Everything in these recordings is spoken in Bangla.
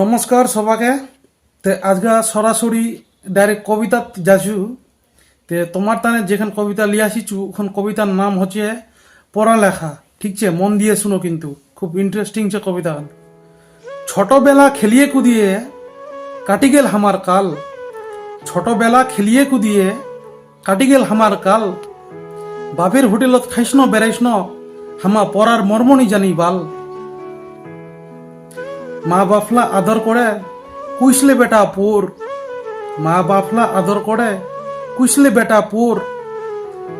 নমস্কার সবাকে তে আজকে সরাসরি ডাইরেক্ট কবিতা যাচ্ছু। তে তোমার তানে যেখান কবিতা লিয়ে আসিছু, ওখান কবিতার নাম হচ্ছে পড়ালেখা। ঠিক আছে মন দিয়ে শুনো কিন্তু। খুব ইন্টারেস্টিং আছে কবিতা। ছোটবেলা খেলিয়ে কুদিয়ে কাটি গেল হামার কাল। ছোটবেলা খেলিয়ে কুদিয়ে কাটি গেল হামার কাল। বাপের হোটেলত খাইস ন ন, হামা পড়ার মর্মনি জানি বাল। মা বাফলা আদর করে, কুইসলে বেটা পুর। মা বাফলা আদর করে, কুইসলে বেটা পুর।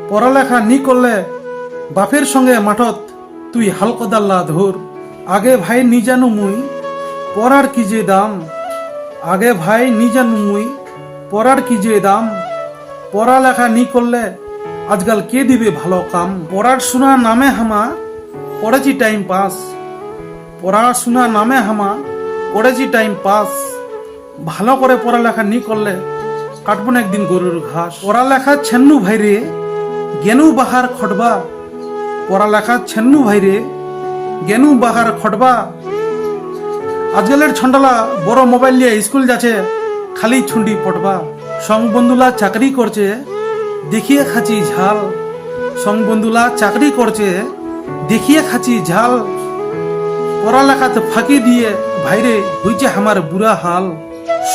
পড়ালেখা নি করলে বাপের সঙ্গে মাঠত তুই হালকদাল্লা ধুর আগে ভাই নি জানু মুই, পড়ার কি যে দাম? আগে ভাই নি জানু মুই, পড়ার কি যে দাম? পড়ালেখা নি করলে আজকাল কে দিবে ভালো কাম? পড়ার শোনা নামে হামা করেছি টাইম পাস পড়াশোনা নামে হামা করেছি টাইম পাস ভালো করে পড়ালেখা নি করলে কাটবো না একদিন গরুর ঘাস। পড়ালেখা ছেন্নু ভাইরে গেনু বাহার খটবা। পড়ালেখা ছেন্নু ভাইরে গেনু বাহার খটবা। আজকালের ছন্ডলা বড় মোবাইল নিয়ে স্কুল যাচ্ছে, খালি ছুন্ডি পটবা। সং বন্ধুলা চাকরি করছে, দেখিয়ে খাচি ঝাল। সং বন্ধুলা চাকরি করছে, দেখিয়ে খাচি ঝাল। পড়ালেখাতে ফাঁকি দিয়ে, ভাইরে হইছে আমার বুড়া হাল,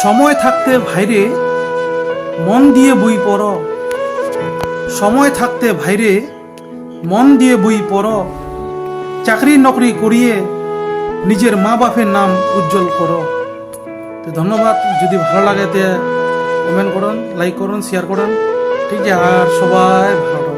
সময় থাকতে ভাইরে, মন দিয়ে বই পড়। সময় থাকতে ভাইরে, মন দিয়ে বই পড়। চাকরি নকরি করিয়ে নিজের মা বাপের নাম উজ্জ্বল করো। তো ধন্যবাদ। যদি ভালো লাগে তে কমেন্ট করুন লাইক করুন শেয়ার করুন। ঠিক আছে, আর সবাই ভালো